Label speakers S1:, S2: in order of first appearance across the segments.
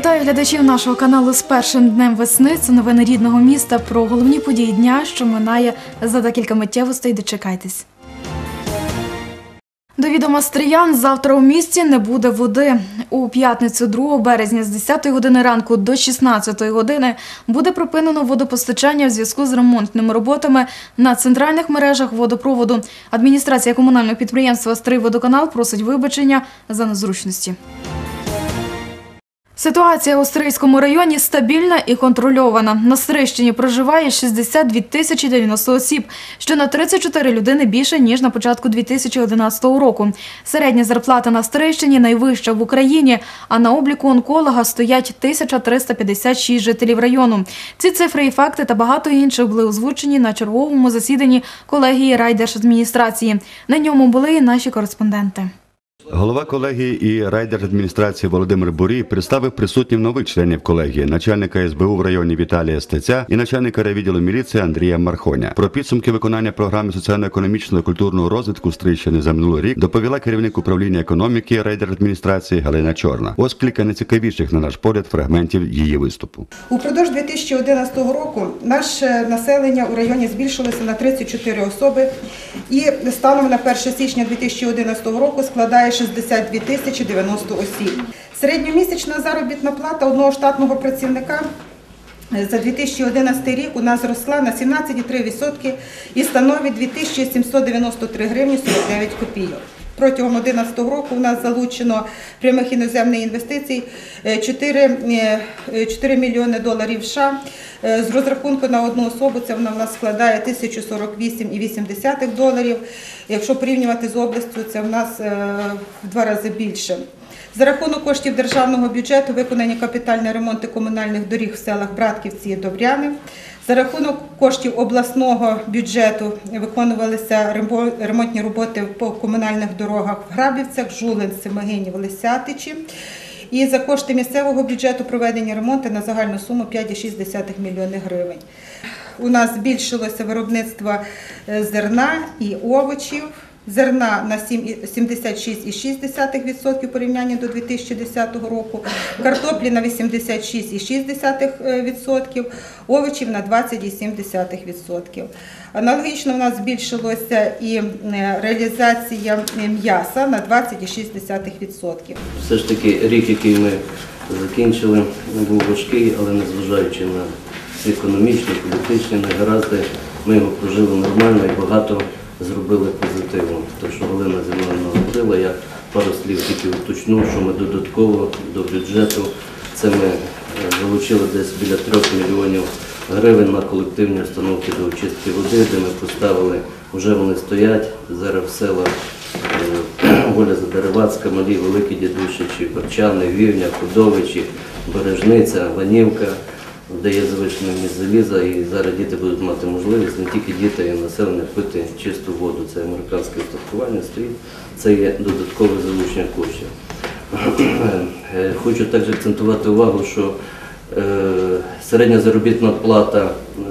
S1: Вітаю глядачів нашого каналу з першим днем весни. Це новини рідного міста про головні події дня, що минає за декілька миттєвостей. Дочекайтесь. До відома стріян завтра у місті не буде води. У п'ятницю 2 березня з 10 години ранку до 16 години буде припинено водопостачання в зв'язку з ремонтними роботами на центральних мережах водопроводу. Адміністрація комунального підприємства «Стрийводоканал» просить вибачення за незручності. Ситуація у Стрийському районі стабільна і контрольована. На Стрийщині проживає 62 тисячі 90 осіб, що на 34 людини більше, ніж на початку 2011 року. Середня зарплата на Стрийщині найвища в Україні, а на обліку онколога стоять 1356 жителів району. Ці цифри і факти та багато інших були озвучені на черговому засіданні колегії райдержадміністрації. На ньому були і наші кореспонденти.
S2: Голова колегії і райдержадміністрації Володимир Бурій представив присутнім нових членів колегії, начальника СБУ в районі Віталія Стеця і начальника райвідділу міліції Андрія Мархоня. Про підсумки виконання програми соціально-економічного і культурного розвитку Стрийщини за минулий рік доповіла керівник управління економіки райдержадміністрації Галина Чорна. Ось кілька найцікавіших на наш погляд фрагментів її виступу.
S3: Упродовж 2011 року наше населення у районі збільшилося на 34 особи і станом на 1 січня 2011 року складає 62 тисячі 90 осіб. Середньомісячна заробітна плата одного штатного працівника за 2011 рік у нас зросла на 17,3% і становить 2793 гривні 49 копійок. Протягом 2011 року у нас залучено прямих іноземних інвестицій е, 4, е, 4 мільйони доларів США. Е, З розрахунку на одну особу це вона в нас складає 1048,8 доларів. Якщо порівнювати з областю, це в нас е, в два рази більше. За рахунок коштів державного бюджету виконані капітальні ремонти комунальних доріг в селах Братківці і Добряни. За рахунок коштів обласного бюджету виконувалися ремонтні роботи по комунальних дорогах в Грабівцях, Жулин, Семигинів, Лисятичі. І за кошти місцевого бюджету проведені ремонти на загальну суму 5,6 мільйони гривень. У нас збільшилося виробництво е, зерна і овочів. Зерна на 76,6% в порівнянні до 2010 року, картоплі на 86,6%, овочів на 20,7%. Аналогічно у нас збільшилося і е, реалізація е, м'яса на 20,6%.
S4: Все ж таки рік, який ми закінчили, був важкий, але незважаючи на економічні, політичні негаразди, ми його прожили нормально і багато зробили позитивно. Те, що Галина зі мною наговорила, я пару слів тільки уточню, що ми додатково до бюджету це ми е, залучили десь біля трьох мільйонів гривень на колективні установки до очистки води, де ми поставили, вже вони стоять, зараз в селах Е, Воля Задеревацька, Малі, Великі Дідущичі, Берчани, Вівня, Худовичі, Бережниця, Ланівка, де є місць заліза, і зараз діти будуть мати можливість, не тільки діти, а й населення пити чисту воду. Це американське устаткування стоїть, це є додаткове залучення коштів. Хочу також акцентувати увагу, що е, середня заробітна плата е,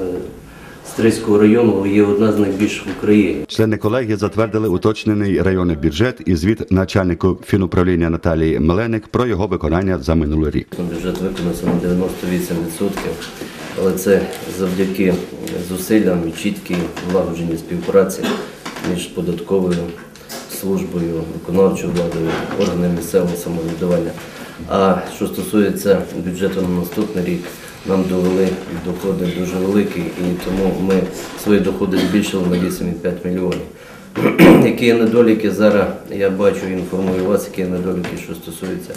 S4: Стрийського району є одна з найбільших в Україні.
S2: Члени колегії затвердили уточнений районний бюджет і звіт начальнику фінуправління Наталії Меленик про його виконання за минулий рік.
S4: Бюджет виконався на 98%, але це завдяки зусиллям і чіткій влагодженій співпраці між податковою службою, виконавчою владою, органами місцевого самоврядування. А що стосується бюджету на наступний рік, нам довели доходи дуже великі, і тому ми свої доходи збільшили на 8,5 мільйонів. Які є недоліки зараз, я бачу і інформую вас, які є недоліки, що стосуються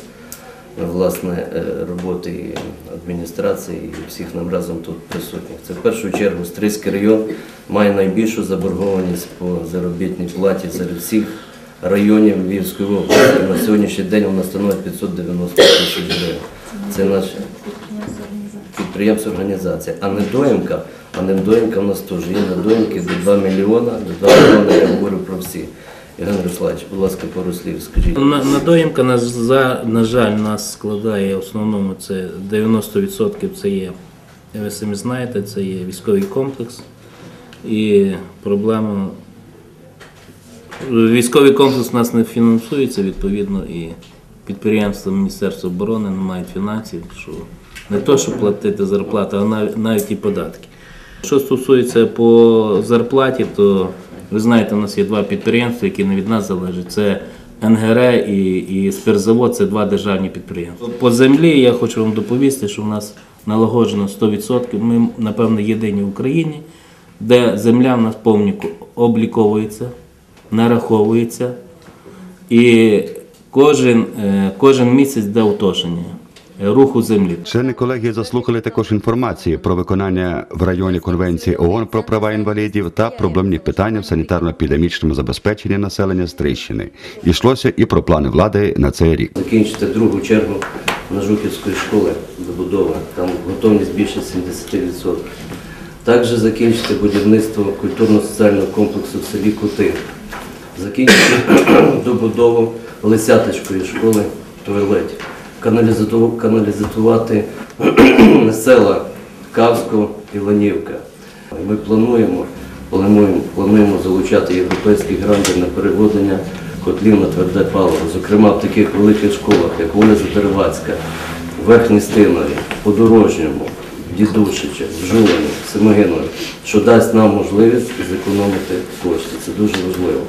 S4: власне е, роботи адміністрації і всіх нам разом тут присутніх. Це в першу чергу Стрийський район має найбільшу заборгованість по заробітній платі серед всіх районів Львівської області. На сьогоднішній день вона становить 590 тисяч гривень. Це наш підприємство організація. А недоїмка, а недоїмка в нас теж є недоїмки до 2 мільйона, до 2 мільйона я говорю про всі. Євген Руславович, будь ласка, пару слів скажіть.
S5: На- Надоїмка, на, за, на жаль, нас складає в основному це 90% це є, ви самі знаєте, це є військовий комплекс. І проблема. Військовий комплекс у нас не фінансується, відповідно, і підприємства Міністерства оборони не мають фінансів, що не то, щоб платити зарплату, а навіть, і податки. Що стосується по зарплаті, то ви знаєте, у нас є два підприємства, які не від нас залежать. Це НГР і, і спиртзавод це два державні підприємства. По землі я хочу вам доповісти, що в нас налагоджено 100%. Ми, напевно, єдині в Україні, де земля в нас повністю обліковується, нараховується, і кожен, е, кожен місяць йде утошення руху землі.
S2: Члени колегії заслухали також інформації про виконання в районі Конвенції ООН про права інвалідів та проблемні питання в санітарно-епідемічному забезпеченні населення Стрийщини. Йшлося і про плани влади на цей рік.
S4: Закінчити другу чергу на Жуківської школи добудова. Там готовність більше 70%. Також закінчити будівництво культурно-соціального комплексу в селі Кути. Закінчити добудову Лисяточкої школи в туалеті. Каналізувати села Кавсько і Ланівка. Ми плануємо, плануємо, плануємо залучати європейські гранти на переведення котлів на тверде паливо, зокрема в таких великих школах, як вулиця Деревацька, Верхній Стинові, Подорожньому, Дідушича, Жулані, Семигинові, що дасть нам можливість зекономити кошти. Це дуже важливо.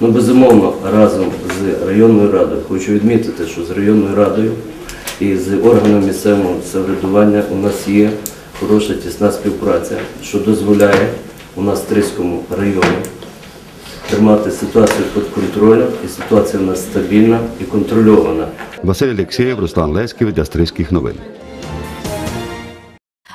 S4: Ну, безумовно, разом з районною радою хочу відмітити, що з районною радою і з органами місцевого самоврядування у нас є хороша тісна співпраця, що дозволяє у нас в Стрийському районі тримати ситуацію під контролем, і ситуація у нас стабільна і контрольована.
S2: Василь Олексєєв, Руслан Леськів для Стрийських новин.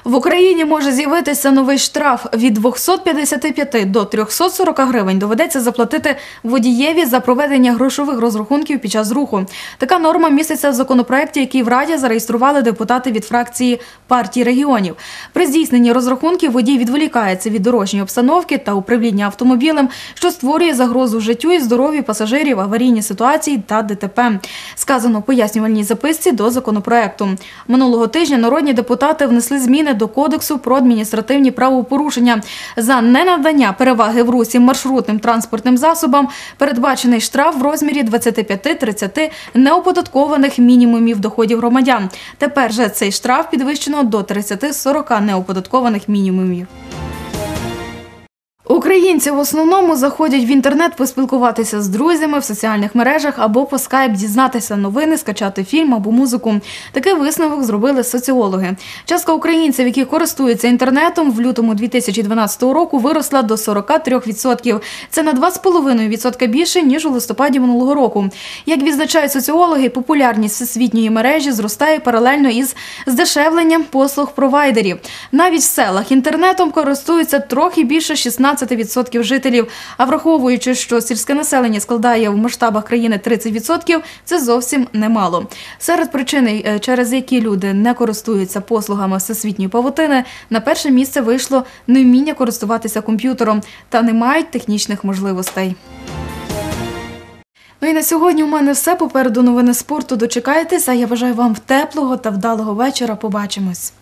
S1: В Україні може з'явитися новий штраф від 255 до 340 гривень. Доведеться заплатити водієві за проведення грошових розрахунків під час руху. Така норма міститься в законопроекті, який в Раді зареєстрували депутати від фракції партії регіонів. При здійсненні розрахунків водій відволікається від дорожньої обстановки та управління автомобілем, що створює загрозу життю і здоров'ю пасажирів, аварійні ситуації та ДТП. Сказано в пояснювальній записці до законопроекту. Минулого тижня народні депутати внесли зміни до Кодексу про адміністративні правопорушення. За ненадання переваги в русі маршрутним транспортним засобам передбачений штраф в розмірі 25-30 неоподаткованих мінімумів доходів громадян. Тепер же цей штраф підвищено до 30-40 неоподаткованих мінімумів. Українці в основному заходять в інтернет поспілкуватися з друзями в соціальних мережах або по скайп дізнатися новини, скачати фільм або музику. Такий висновок зробили соціологи. Частка українців, які користуються інтернетом, в лютому 2012 року виросла до 43%. Це на 2,5% більше ніж у листопаді минулого року. Як відзначають соціологи, популярність всесвітньої мережі зростає паралельно із здешевленням послуг провайдерів. Навіть в селах інтернетом користуються трохи більше 16% жителів. А враховуючи, що сільське населення складає в масштабах країни 30%, це зовсім немало. Серед причин, е, через які люди не користуються послугами всесвітньої павутини, на перше місце вийшло невміння користуватися комп'ютером та не мають технічних можливостей. Ну і на сьогодні у мене все. Попереду новини спорту. Дочекайтеся. Я бажаю вам теплого та вдалого вечора. Побачимось.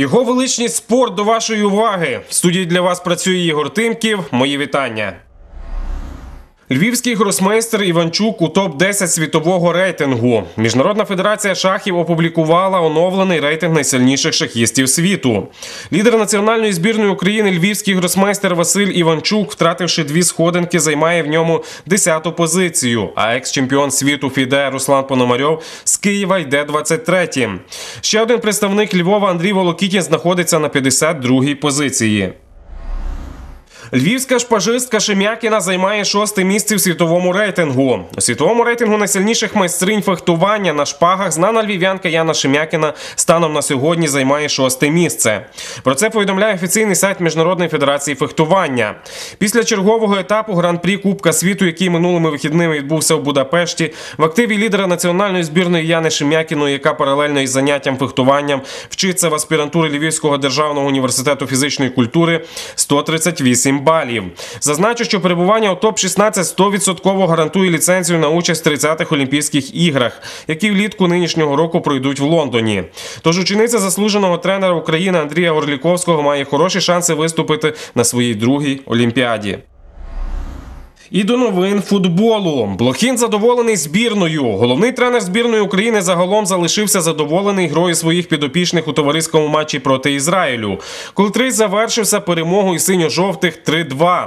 S6: Його величність спорт до вашої уваги. В студії для вас працює Ігор Тимків. Мої вітання. Львівський гросмейстер Іванчук у топ-10 світового рейтингу. Міжнародна федерація шахів опублікувала оновлений рейтинг найсильніших шахістів світу. Лідер національної збірної України львівський гросмейстер Василь Іванчук, втративши дві сходинки, займає в ньому 10-ту позицію. А екс-чемпіон світу Фіде Руслан Пономарьов з Києва йде 23-м. Ще один представник Львова Андрій Волокітін знаходиться на 52-й позиції. Львівська шпажистка Шем'якіна займає шосте місце в світовому рейтингу. У світовому рейтингу найсильніших майстринь фехтування на шпагах знана львів'янка Яна Шем'якіна станом на сьогодні займає шосте місце. Про це повідомляє офіційний сайт Міжнародної федерації фехтування. Після чергового етапу гран-прі Кубка світу, який минулими вихідними відбувся в Будапешті, в активі лідера національної збірної Яни Шем'якіної, яка паралельно із заняттям фехтуванням вчиться в аспірантурі Львівського державного університету фізичної культури 138 балів. Зазначу, що перебування у топ-16 100% гарантує ліцензію на участь в 30-х Олімпійських іграх, які влітку нинішнього року пройдуть в Лондоні. Тож учениця заслуженого тренера України Андрія Орліковського має хороші шанси виступити на своїй другій олімпіаді. І до новин футболу. Блохін задоволений збірною. Головний тренер збірної України загалом залишився задоволений грою своїх підопічних у товариському матчі проти Ізраїлю. Котрий завершився перемогою синьо-жовтих 3-2.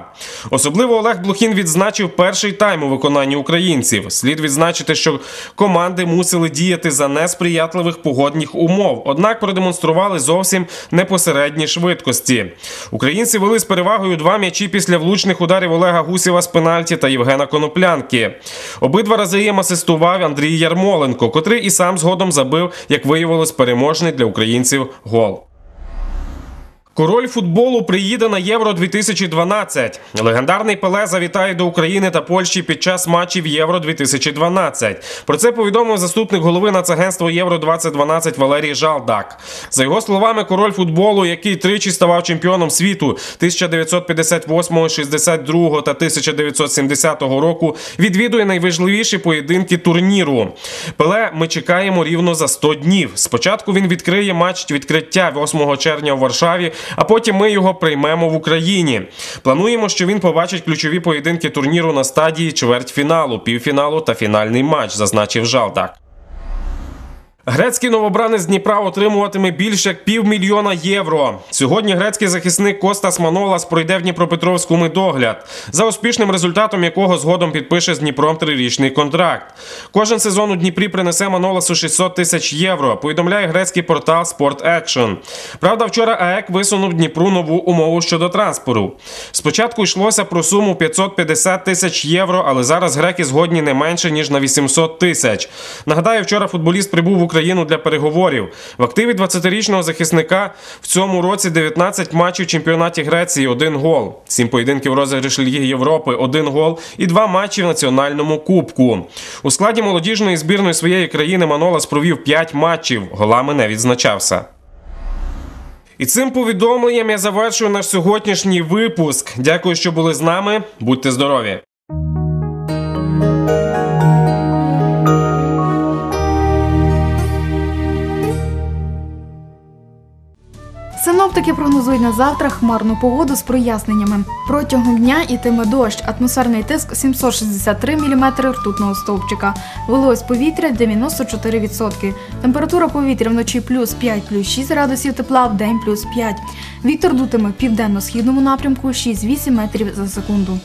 S6: Особливо Олег Блохін відзначив перший тайм у виконанні українців. Слід відзначити, що команди мусили діяти за несприятливих погодних умов, однак продемонстрували зовсім непосередні швидкості. Українці вели з перевагою два м'ячі після влучних ударів Олега Гусєва з пенальті та Євгена Коноплянки. Обидва рази їм асистував Андрій Ярмоленко, котрий і сам згодом забив, як виявилось, переможний для українців гол. Король футболу приїде на Євро 2012. Легендарний Пеле завітає до України та Польщі під час матчів Євро 2012. Про це повідомив заступник голови Нацагентства Євро 2012 Валерій Жалдак. За його словами, король футболу, який тричі ставав чемпіоном світу 1958, 62 та 1970 року, відвідує найважливіші поєдинки турніру. Пеле ми чекаємо рівно за 100 днів. Спочатку він відкриє матч відкриття 8 червня у Варшаві а потім ми його приймемо в Україні. Плануємо, що він побачить ключові поєдинки турніру на стадії чвертьфіналу, півфіналу та фінальний матч, зазначив Жалдак. Грецький новобранець Дніпра отримуватиме більше як півмільйона євро. Сьогодні грецький захисник Костас Манолас пройде в Дніпропетровську медогляд, за успішним результатом якого згодом підпише з Дніпром трирічний контракт. Кожен сезон у Дніпрі принесе Маноласу 600 тисяч євро. Повідомляє грецький портал Sport Action. Правда, вчора АЕК висунув Дніпру нову умову щодо транспорту. Спочатку йшлося про суму 550 тисяч євро, але зараз греки згодні не менше ніж на 800 тисяч. Нагадаю, вчора футболіст прибув в Україну для переговорів. В активі 20-річного захисника в цьому році 19 матчів в чемпіонаті Греції, один гол, 7 поєдинків розіграш Ліги Європи, один гол і два матчі в національному кубку. У складі молодіжної збірної своєї країни Манолас провів 5 матчів, голами не відзначався. І цим повідомленням я завершую наш сьогоднішній випуск. Дякую, що були з нами. Будьте здорові!
S1: Синоптики прогнозують на завтра хмарну погоду з проясненнями. Протягом дня ітиме дощ, атмосферний тиск 763 мм ртутного стовпчика, вологість повітря 94%. Температура повітря вночі плюс 5, плюс 6 градусів тепла, в день плюс 5. Вітер дутиме південно-східному напрямку 6-8 метрів за секунду.